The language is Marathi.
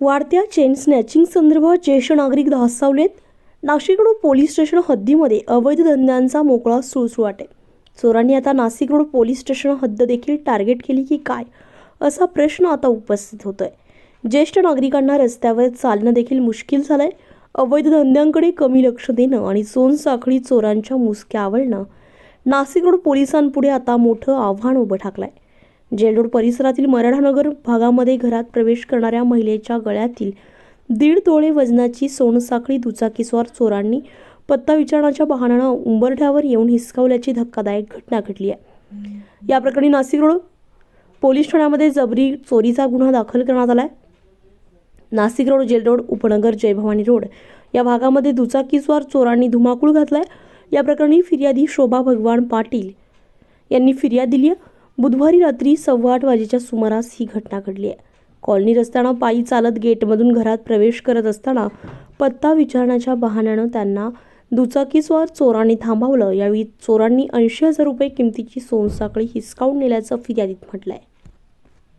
वाढत्या चेन स्नॅचिंग संदर्भात ज्येष्ठ नागरिक धासावलेत नाशिक रोड पोलीस स्टेशन हद्दीमध्ये अवैध धंद्यांचा मोकळा सुळसुळाट. आहे चोरांनी आता नाशिक रोड पोलीस स्टेशन हद्द देखील टार्गेट केली की काय असा प्रश्न आता उपस्थित होतो आहे ज्येष्ठ नागरिकांना रस्त्यावर चालणं देखील मुश्किल झालं आहे अवैध धंद्यांकडे कमी लक्ष देणं आणि सोनसाखळी चोरांच्या मुसक्या आवळणं नाशिक रोड पोलिसांपुढे आता मोठं आव्हान उभं ठाकलंय. जेलरोड परिसरातील मराठानगर भागामध्ये घरात प्रवेश करणाऱ्या महिलेच्या गळ्यातील दीड तोळे वजनाची सोनसाखळी दुचाकीस्वार चोरांनी पत्ता विचारण्याच्या बहाण्यानं उंबरठ्यावर येऊन हिसकावल्याची धक्कादायक घटना घडली आहे. या प्रकरणी नाशिक रोड पोलीस ठाण्यामध्ये जबरी चोरीचा गुन्हा दाखल करण्यात आला आहे नाशिक रोड जेल रोड उपनगर जयभवानी रोड या भागामध्ये दुचाकीस्वार चोरांनी धुमाकूळ घातलाय. या प्रकरणी फिर्यादी शोभा भगवान पाटील यांनी फिर्याद दिली आहे. बुधवारी रात्री सव्वा आठ वाजेच्या सुमारास ही घटना घडली आहे. कॉलनी रस्त्यानं पायी चालत गेटमधून घरात प्रवेश करत असताना पत्ता विचारण्याच्या बहाण्यानं त्यांना दुचाकीस्वार चोरांनी थांबवलं. यावेळी चोरांनी ऐंशी हजार रुपये किमतीची सोनसाखळी हिसकावून नेल्याचं फिर्यादीत म्हटलं आहे